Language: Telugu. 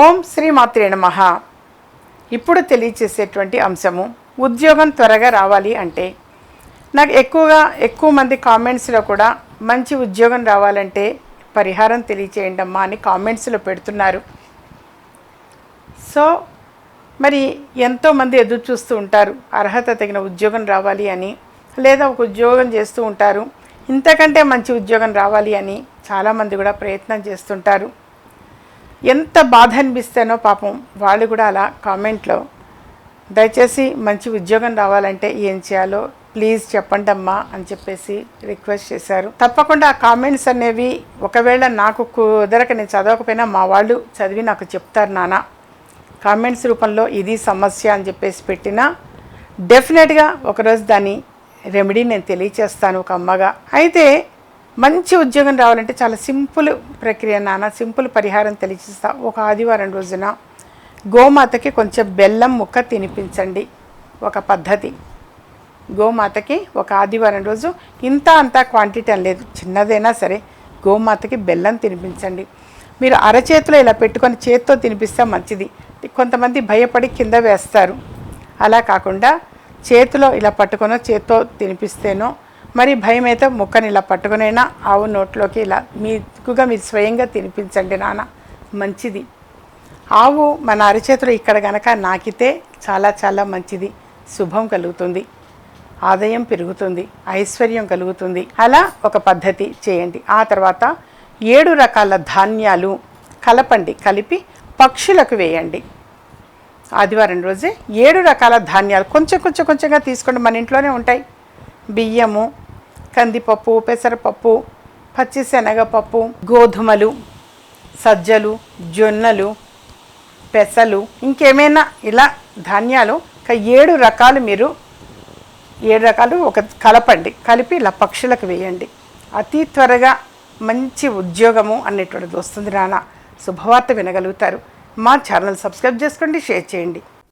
ఓం శ్రీ మాత్రే నమః. ఇప్పుడు తెలియచేసేటువంటి అంశము ఉద్యోగం త్వరగా రావాలి అంటే నాకు ఎక్కువగా ఎక్కువ మంది కామెంట్స్లో కూడా మంచి ఉద్యోగం రావాలంటే పరిహారం తెలియచేయండి అమ్మా అని కామెంట్స్లో పెడుతున్నారు. సో మరి ఎంతోమంది ఎదురు చూస్తూ ఉంటారు అర్హత తగిన ఉద్యోగం రావాలి అని లేదా ఒక ఉద్యోగం చేస్తూ ఉంటారు ఇంతకంటే మంచి ఉద్యోగం రావాలి అని చాలామంది కూడా ప్రయత్నం చేస్తుంటారు. ఎంత బాధ అనిపిస్తేనో పాపం వాళ్ళు కూడా అలా కామెంట్లో దయచేసి మంచి ఉద్యోగం రావాలంటే ఏం చేయాలో ప్లీజ్ చెప్పండి అమ్మా అని చెప్పేసి రిక్వెస్ట్ చేశారు. తప్పకుండా ఆ కామెంట్స్ అనేవి ఒకవేళ నాకు కుదరక నేను చదవకపోయినా మా వాళ్ళు చదివి నాకు చెప్తారు నాన్న. కామెంట్స్ రూపంలో ఇది సమస్య అని చెప్పేసి పెట్టినా డెఫినెట్గా ఒకరోజు దాని రెమెడీ నేను తెలియచేస్తాను ఒక అమ్మగా. అయితే మంచి ఉద్యోగం రావాలంటే చాలా సింపుల్ ప్రక్రియ నాన్న సింపుల్ పరిహారం తెలియజేస్తా. ఒక ఆదివారం రోజున గోమాతకి కొంచెం బెల్లం ముక్క తినిపించండి. ఒక పద్ధతి. గోమాతకి ఒక ఆదివారం రోజు ఇంత అంత క్వాంటిటీ అని లేదు. చిన్నదైనా సరే గోమాతకి బెల్లం తినిపించండి. మీరు అరచేతిలో ఇలా పెట్టుకొని చేత్తో తినిపిస్తే మంచిది. కొంతమంది భయపడి కింద వేస్తారు. అలా కాకుండా చేతిలో ఇలా పట్టుకొనో చేత్తో తినిపిస్తేనో మరి భయం అయితే ముక్కని ఇలా పట్టుకునైనా ఆవు నోట్లోకి ఇలా మీకుగా మీరు స్వయంగా తినిపించండి నాన్న. మంచిది. ఆవు మన అరచేతులు ఇక్కడ గనక నాకితే చాలా చాలా మంచిది. శుభం కలుగుతుంది. ఆదాయం పెరుగుతుంది. ఐశ్వర్యం కలుగుతుంది. అలా ఒక పద్ధతి చేయండి. ఆ తర్వాత ఏడు రకాల ధాన్యాలు కలపండి. కలిపి పక్షులకు వేయండి. ఆదివారం రోజే ఏడు రకాల ధాన్యాలు కొంచెం కొంచెం కొంచెంగా తీసుకోండి. మన ఇంట్లోనే ఉంటాయి. బియ్యము కందిపప్పు పెసరపప్పు పచ్చిశనగపప్పు గోధుమలు సజ్జలు జొన్నలు పెసలు ఇంకేమైనా ఇలా ధాన్యాలు ఒక ఏడు రకాలు మీరు ఏడు రకాలు ఒక కలపండి. కలిపి ఇలా పక్షులకు వేయండి. అతి త్వరగా మంచి ఉద్యోగము అనేటువంటిది వస్తుంది రానా శుభవార్త వినగలుగుతారు. మా ఛానల్ సబ్స్క్రైబ్ చేసుకోండి షేర్ చేయండి.